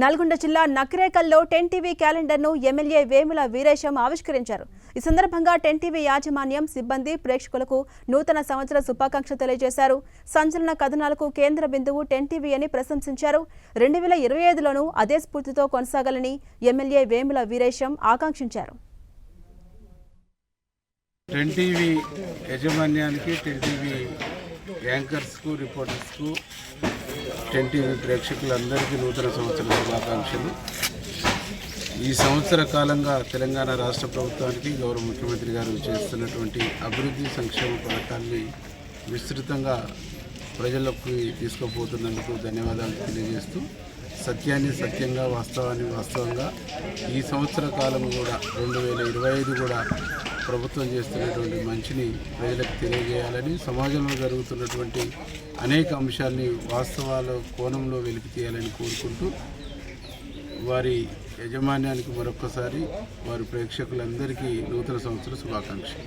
నల్గొండ జిల్లా నక్రేకల్లో ten TV క్యాలెండర్ను ఎమ్మెల్యే వేముల వీరేశం ఆవిష్కరించారు. ఈ సందర్భంగా టెన్ టీవీ యాజమాన్యం సిబ్బంది ప్రేక్షకులకు నూతన సంవత్సర శుభాకాంక్ష తెలియజేశారు. సంచలన కథనాలకు కేంద్ర బిందువు టెన్ టీవీ అని ప్రశంసించారు. రెండు వేల ఇరవై ఐదులోనూ అదే స్ఫూర్తితో కొనసాగాలని ఎమ్మెల్యే వేముల వీరేశం ఆకాంక్షించారు. టెన్ టీవీ యాజమాన్యానికి టెన్ టీవీ యాంకర్స్కు రిపోర్టర్స్కు టెన్ టీవీ ప్రేక్షకులందరికీ నూతన సంవత్సర శుభాకాంక్షలు. ఈ సంవత్సర కాలంగా తెలంగాణ రాష్ట్ర ప్రభుత్వానికి గౌరవ ముఖ్యమంత్రి గారు చేస్తున్నటువంటి అభివృద్ధి సంక్షేమ పథకాల్ని విస్తృతంగా ప్రజలకు తీసుకుపోతున్నందుకు ధన్యవాదాలు తెలియజేస్తూ సత్యాన్ని సత్యంగా వాస్తవాన్ని వాస్తవంగా ఈ సంవత్సర కాలం కూడా రెండు వేల ఇరవై ఐదు కూడా ప్రభుత్వం చేస్తున్నటువంటి మంచిని ప్రజలకు తెలియజేయాలని సమాజంలో జరుగుతున్నటువంటి అనేక అంశాల్ని వాస్తవాల కోణంలో వెలికి తీయాలని కోరుకుంటూ వారి యజమాన్యానికి మరొక్కసారి వారి ప్రేక్షకులందరికీ నూతన సంవత్సర శుభాకాంక్షలు.